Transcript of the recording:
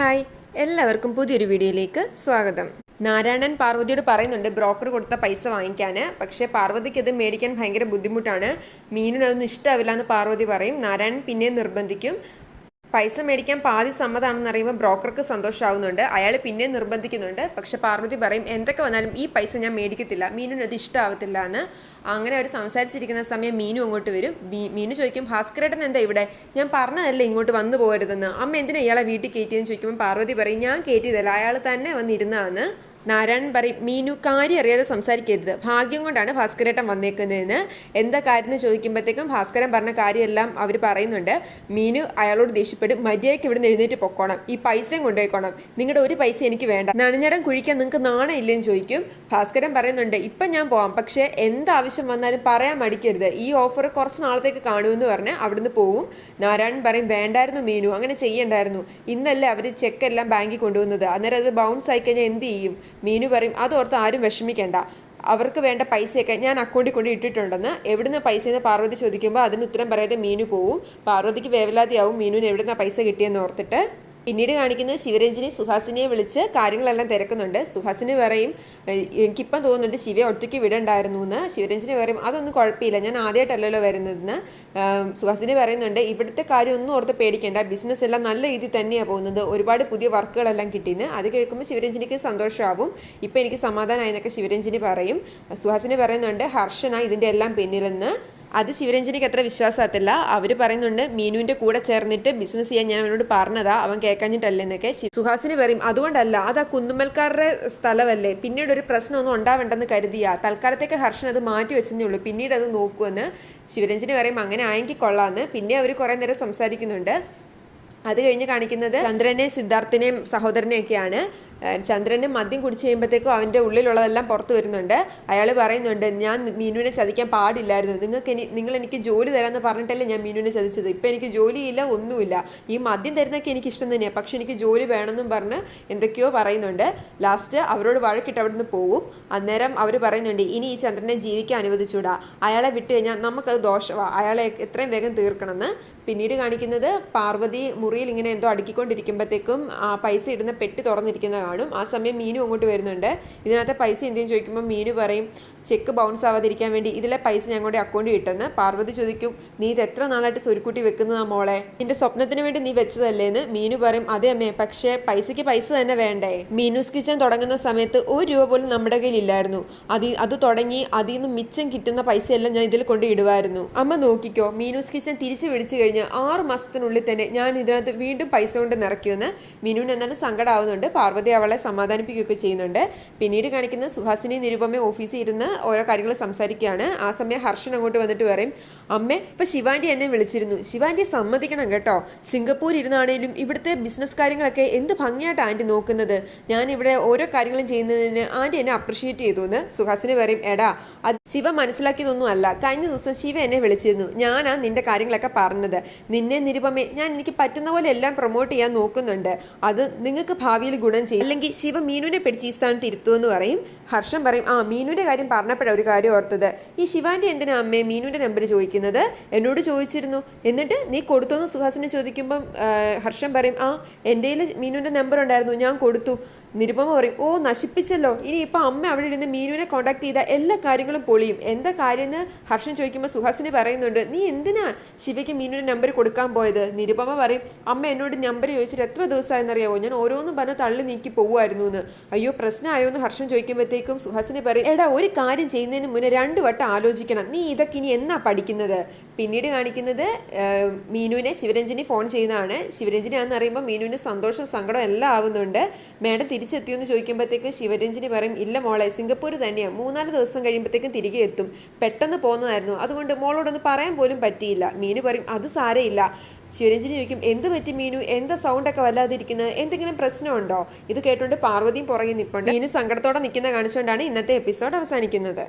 Hi. എല്ലാവർക്കും പുതിയൊരു വീഡിയോയിലേക്ക് സ്വാഗതം. നാരായണൻ പാർവതിയോട് പറയുന്നുണ്ട് ബ്രോക്കർ കൊടുത്ത പൈസ വാങ്ങിക്കാൻ പക്ഷേ പാർവതിക്ക് അത് മേടിക്കാൻ ഭയങ്കര ബുദ്ധിമുട്ടാണ്. മീനിനൊന്നും ഇഷ്ടമാവില്ല എന്ന് പാർവതി പറയും. നാരായണൻ പിന്നെയും നിർബന്ധിക്കും. പൈസ മേടിക്കാൻ പാതി സമ്മതാണെന്ന് അറിയുമ്പോൾ ബ്രോക്കർക്ക് സന്തോഷമാവുന്നുണ്ട് അയാൾ പിന്നെ നിർബന്ധിക്കുന്നുണ്ട്. പക്ഷെ പാർവതി പറയും എന്തൊക്കെ വന്നാലും ഈ പൈസ ഞാൻ മേടിക്കത്തില്ല. മീനിന് അത് ഇഷ്ടമാവത്തില്ല എന്ന്. അങ്ങനെ അവർ സംസാരിച്ചിരിക്കുന്ന സമയം മീനു അങ്ങോട്ട് വരും. മീനു ചോദിക്കും ഭാസ്കരേട്ടൻ എന്താ ഇവിടെ? ഞാൻ പറഞ്ഞതല്ലേ ഇങ്ങോട്ട് വന്നു പോകരുതെന്ന് അമ്മ എന്തിനാ ഇയാളെ വീട്ടിൽ കയറ്റിയെന്ന് ചോദിക്കുമ്പോൾ പാർവതി പറയും ഞാൻ കയറ്റിയതല്ല അയാൾ തന്നെ വന്നിരുന്നതാണ് നാരായണൻ പറയും മീനു കാര്യം അറിയാതെ സംസാരിക്കരുത്. ഭാഗ്യം കൊണ്ടാണ് ഭാസ്കരേട്ടൻ വന്നേക്കുന്നതെന്ന്. എന്താ കാര്യം എന്ന് ചോദിക്കുമ്പോഴത്തേക്കും ഭാസ്കരൻ പറഞ്ഞ കാര്യമെല്ലാം അവർ പറയുന്നുണ്ട്. മീനു അയാളോട് ദേഷ്യപ്പെടും മര്യാദയ്ക്ക് ഇവിടെ എഴുന്നേറ്റ് പൊക്കോണം. ഈ പൈസയും കൊണ്ടുപോയിക്കോണം. നിങ്ങളുടെ ഒരു പൈസ എനിക്ക് വേണ്ട. നനഞ്ഞടം കുഴിക്കാൻ നിങ്ങൾക്ക് നാണം ഇല്ലെന്ന് ചോദിക്കും. ഭാസ്കരൻ പറയുന്നുണ്ട് ഇപ്പം ഞാൻ പോവാം. പക്ഷേ എന്താവശ്യം വന്നാലും പറയാൻ മടിക്കരുത്. ഈ ഓഫർ കുറച്ച് നാളത്തേക്ക് കാണുമെന്ന് പറഞ്ഞ് അവിടുന്ന് പോകും നാരായണൻ പറയും വേണ്ടായിരുന്നു മീനു. അങ്ങനെ ചെയ്യണ്ടായിരുന്നു. ഇന്നല്ലേ അവർ ചെക്കെല്ലാം ബാങ്കിൽ കൊണ്ടുവന്നത്. അന്നേരം അത് ബൗൺസ് ആയി കഴിഞ്ഞാൽ എന്ത് ചെയ്യും? മീനു പറയും അതോർത്ത് ആരും വിഷമിക്കേണ്ട. അവർക്ക് വേണ്ട പൈസയൊക്കെ ഞാൻ അക്കൗണ്ടിൽ കൊണ്ട് ഇട്ടിട്ടുണ്ടെന്ന്. എവിടുന്ന് പൈസ എന്ന് പാർവതി ചോദിക്കുമ്പോൾ അതിന് ഉത്തരം പറയാതെ മീനു പോവും. പാർവതിക്ക് വേവലാതിയാവും മീനുവിന് എവിടുന്ന പൈസ കിട്ടിയെന്ന് ഓർത്തിട്ട്. പിന്നീട് കാണിക്കുന്നത് ശിവരഞ്ജിനി സുഹാസിനിയെ വിളിച്ച് കാര്യങ്ങളെല്ലാം തിരക്കുന്നുണ്ട്. സുഹാസിനി പറയും "ഏഹ്, എനിക്കിപ്പം തോന്നുന്നുണ്ട് ശിവയെ ഒറ്റയ്ക്ക് വിടണ്ടായിരുന്നു എന്ന് ശിവരഞ്ജിനി പറയും അതൊന്നും കുഴപ്പമില്ല. ഞാൻ ആദ്യമായിട്ടല്ലല്ലോ വരുന്നതെന്ന്. സുഹാസിനി പറയുന്നുണ്ട് ഇവിടുത്തെ കാര്യം ഒന്നും ഓർത്ത് പേടിക്കേണ്ട. ബിസിനസ് എല്ലാം നല്ല രീതിയിൽ തന്നെയാണ് പോകുന്നത്. ഒരുപാട് പുതിയ വർക്കുകളെല്ലാം കിട്ടിയെന്ന് അത് കേൾക്കുമ്പോൾ ശിവരഞ്ജിനിക്ക് സന്തോഷമാവും. ഇപ്പം എനിക്ക് സമാധാനമായി എന്നൊക്കെ ശിവരഞ്ജിനി പറയും. സുഹാസിനി പറയുന്നുണ്ട് ഹർഷന ഇതിന്റെ എല്ലാം പിന്നിലെന്ന്. അത് ശിവരഞ്ജനിക്ക് അത്ര വിശ്വാസത്തില്ല അവർ പറയുന്നുണ്ട് മീനുവിന്റെ കൂടെ ചേർന്നിട്ട് ബിസിനസ് ചെയ്യാൻ ഞാൻ അവനോട് പറഞ്ഞതാ അവൻ കേൾക്കാഞ്ഞിട്ടല്ലെന്നൊക്കെ സുഹാസിനി പറയും അതുകൊണ്ടല്ല അത് ആ കുന്നുമ്മൽക്കാരുടെ സ്ഥലമല്ലേ. പിന്നീട് ഒരു പ്രശ്നമൊന്നും ഉണ്ടാവേണ്ടെന്ന് കരുതിയാ. തൽക്കാലത്തേക്ക് ഹർഷൻ അത് മാറ്റി വെച്ചതേ ഉള്ളൂ. പിന്നീട് അത് നോക്കുമെന്ന് ശിവരഞ്ജനി പറയും അങ്ങനെ ആയെങ്കിൽ കൊള്ളാമെന്ന് പിന്നെ അവർ കുറേ നേരം സംസാരിക്കുന്നുണ്ട്. അത് കഴിഞ്ഞ് കാണിക്കുന്നത് ചന്ദ്രനെ സിദ്ധാർത്ഥിനെയും സഹോദരനെയൊക്കെയാണ്. ചന്ദ്രന് മദ്യം കുടിച്ച് കഴിയുമ്പോഴത്തേക്കും അവന്റെ ഉള്ളിലുള്ളതെല്ലാം പുറത്തു വരുന്നുണ്ട്. അയാൾ പറയുന്നുണ്ട് ഞാൻ മീനുവിനെ ചതിക്കാൻ പാടില്ലായിരുന്നു. നിങ്ങൾക്ക് ഇനി നിങ്ങൾ എനിക്ക് ജോലി തരാമെന്ന് പറഞ്ഞിട്ടല്ലേ ഞാൻ മീനുവിനെ ചതിച്ചത്. ഇപ്പം എനിക്ക് ജോലിയില്ല ഒന്നുമില്ല. ഈ മദ്യം തരുന്നതൊക്കെ എനിക്ക് ഇഷ്ടം തന്നെയാണ് പക്ഷെ എനിക്ക് ജോലി വേണമെന്നും പറഞ്ഞ് എന്തൊക്കെയോ പറയുന്നുണ്ട്. ലാസ്റ്റ് അവരോട് വഴക്കിട്ട് അവിടുന്ന് പോകും. അന്നേരം അവർ പറയുന്നുണ്ട് ഇനി ഈ ചന്ദ്രനെ ജീവിക്കാൻ അനുവദിച്ചൂടാ. അയാളെ വിട്ട് കഴിഞ്ഞാൽ നമുക്കത് ദോഷമാണ് അയാളെ എത്രയും വേഗം തീർക്കണമെന്ന്. പിന്നീട് കാണിക്കുന്നത് പാർവതി മുറിയിൽ ഇങ്ങനെ എന്തോ അടുക്കിക്കൊണ്ടിരിക്കുമ്പോഴത്തേക്കും ആ പൈസ ഇടുന്ന പെട്ടി തുറന്നിരിക്കുന്ന കാണും. ആ സമയം മീനു അങ്ങോട്ട് വരുന്നുണ്ട്. ഇതിനകത്ത് പൈസ എന്തെങ്കിലും ചോദിക്കുമ്പോൾ മീനു പറയും ചെക്ക് ബൗൺസ് ആവാതിരിക്കാൻ വേണ്ടി ഇതിലെ പൈസ ഞങ്ങളുടെ അക്കൗണ്ടിൽ ഇട്ടെന്ന്. പാർവതി ചോദിക്കും നീ ഇത് എത്ര നാളായിട്ട് സ്വരുക്കൂട്ടി വെക്കുന്നതാ മോളെ? നിന്റെ സ്വപ്നത്തിന് വേണ്ടി നീ വെച്ചതല്ലേന്ന്? മീനു പറയും അതെ അമ്മേ പക്ഷേ പൈസയ്ക്ക് പൈസ തന്നെ വേണ്ടേ? മീനൂസ് കിച്ചൺ തുടങ്ങുന്ന സമയത്ത് ഒരു രൂപ പോലും നമ്മുടെ കയ്യിൽ ഇല്ലായിരുന്നു. അത് അത് തുടങ്ങി അതിൽ നിന്ന് മിച്ചം കിട്ടുന്ന പൈസയെല്ലാം ഞാൻ ഇതിൽ കൊണ്ട് ഇടുമായിരുന്നു അമ്മ നോക്കിക്കോ മീനൂസ് കിച്ചൺ തിരിച്ചു പിടിച്ചു കഴിഞ്ഞ് ആറ് മാസത്തിനുള്ളിൽ തന്നെ ഞാൻ ഇതിനകത്ത് വീണ്ടും പൈസ കൊണ്ട് നിറയ്ക്കുമെന്ന് മിനുവിന് എന്നാലും സങ്കടമാവുന്നുണ്ട് പാർവതി അവളെ സമാധാനിപ്പിക്കുകയൊക്കെ ചെയ്യുന്നുണ്ട്. പിന്നീട് കാണിക്കുന്ന സുഹാസിനി നിരുപമ ഓഫീസിൽ ഇരുന്ന് ഓരോ കാര്യങ്ങൾ സംസാരിക്കുകയാണ്. ആ സമയം ഹർഷൻ അങ്ങോട്ട് വന്നിട്ട് പറയും അമ്മേ ഇപ്പം ശിവാന്റെ എന്നെ വിളിച്ചിരുന്നു. ശിവാന്റെ സമ്മതിക്കണം കേട്ടോ. സിംഗപ്പൂർ ഇരുന്നാണേലും ഇവിടുത്തെ ബിസിനസ് കാര്യങ്ങളൊക്കെ എന്ത് ഭംഗിയായിട്ട് ആന്റി നോക്കുന്നത്? ഞാൻ ഇവിടെ ഓരോ കാര്യങ്ങളും ചെയ്യുന്നതിന് ആന്റി എന്നെ അപ്രിഷിയേറ്റ് ചെയ്തു എന്ന് സുഹാസിനി പറയും എടാ അത് ശിവ മനസ്സിലാക്കിയതൊന്നും അല്ല. കഴിഞ്ഞ ദിവസം ശിവ എന്നെ വിളിച്ചിരുന്നു. ഞാനാ നിന്റെ കാര്യങ്ങളൊക്കെ പറഞ്ഞത്. നിന്നെ നിരുപമേ ഞാൻ എനിക്ക് പറ്റുന്ന പോലെ എല്ലാം പ്രൊമോട്ട് ചെയ്യാൻ നോക്കുന്നുണ്ട്. അത് നിങ്ങൾക്ക് ഭാവിയിൽ ഗുണം ചെയ്യും. അല്ലെങ്കിൽ ശിവ മീനുവിനെ പിടിച്ച് ഈ സ്ഥാനത്ത് ഇരുത്തുമെന്ന് പറയും. ഹർഷം പറയും ആ മീനുവിന്റെ കാര്യം പറഞ്ഞപ്പോഴാണ് ഒരു കാര്യം ഓർത്തത്. ഈ ശിവാന്റെ എന്തിനാ അമ്മേ മീനുവിന്റെ നമ്പർ ചോദിക്കുന്നത്? എന്നോട് ചോദിച്ചിരുന്നു. എന്നിട്ട് നീ കൊടുത്തോന്ന് സുഹാസിനെ ചോദിക്കുമ്പം ഹർഷം പറയും ആ എന്റെ മീനുവിന്റെ നമ്പർ ഉണ്ടായിരുന്നു ഞാൻ കൊടുത്തു. നിരുപമ പറയും ഓ നശിപ്പിച്ചല്ലോ. ഇനി ഇപ്പം അമ്മ അവിടെ ഇരുന്ന് മീനുവിനെ കോൺടാക്ട് ചെയ്ത എല്ലാ കാര്യങ്ങളും പൊളിയും. എന്താ കാര്യം എന്ന് ഹർഷൻ ചോദിക്കുമ്പോൾ സുഹാസിനി പറയുന്നുണ്ട് നീ എന്തിനാ ശിവയ്ക്ക് മീനുവിന്റെ നമ്പർ കൊടുക്കാൻ പോയത്? നിരുപമ പറയും അമ്മ എന്നോട് നമ്പർ ചോദിച്ചിട്ട് എത്ര ദിവസമായെന്നറിയാവോ? ഞാൻ ഓരോന്നും പറഞ്ഞ് തള്ളി നീക്കി പോകുമായിരുന്നു എന്ന് അയ്യോ പ്രശ്നമായോ എന്ന് ഹർഷൻ ചോദിക്കുമ്പോഴത്തേക്കും സുഹാസിനി പറയും എടാ ഒരു കാര്യം ചെയ്യുന്നതിന് മുന്നേ രണ്ടു വട്ടം ആലോചിക്കണം. നീ ഇതൊക്കെ ഇനി എന്നാ പഠിക്കുന്നത്? പിന്നീട് കാണിക്കുന്നത് മീനുവിനെ ശിവരഞ്ജിനി ഫോൺ ചെയ്യുന്നതാണ്. ശിവരഞ്ജിനി ആണെന്ന് അറിയുമ്പോൾ മീനുവിന് സന്തോഷം സങ്കടം എല്ലാം ആവുന്നുണ്ട്. മേഡം തിരിച്ചെത്തിയോ എന്ന് ചോദിക്കുമ്പോഴത്തേക്ക് ശിവരഞ്ജിനി പറയും ഇല്ല മോളെ സിംഗപ്പൂർ തന്നെയാണ് മൂന്നാൽ ദിവസം കഴിയുമ്പോഴത്തേക്കും തിരികെ എത്തും. പെട്ടെന്ന് പോകുന്നതായിരുന്നു അതുകൊണ്ട് മോളോടൊന്ന് പറയാൻ പോലും പറ്റിയില്ല. മീനു പറയും അത് സാരയില്ല ശിവരഞ്ജിനി ചോദിക്കും എന്ത് പറ്റി മീനു? എന്താ സൗണ്ടൊക്കെ വല്ലാതിരിക്കുന്നത്? എന്തെങ്കിലും പ്രശ്നമുണ്ടോ? ഇത് കേട്ടുകൊണ്ട് പാർവതിയും പുറകെ നിൽപ്പുണ്ട് മീനു സങ്കടത്തോടെ നിൽക്കുന്ന കാണിച്ചുകൊണ്ടാണ് ഇന്നത്തെ എപ്പിസോഡ് അവസാനിക്കുന്നത്.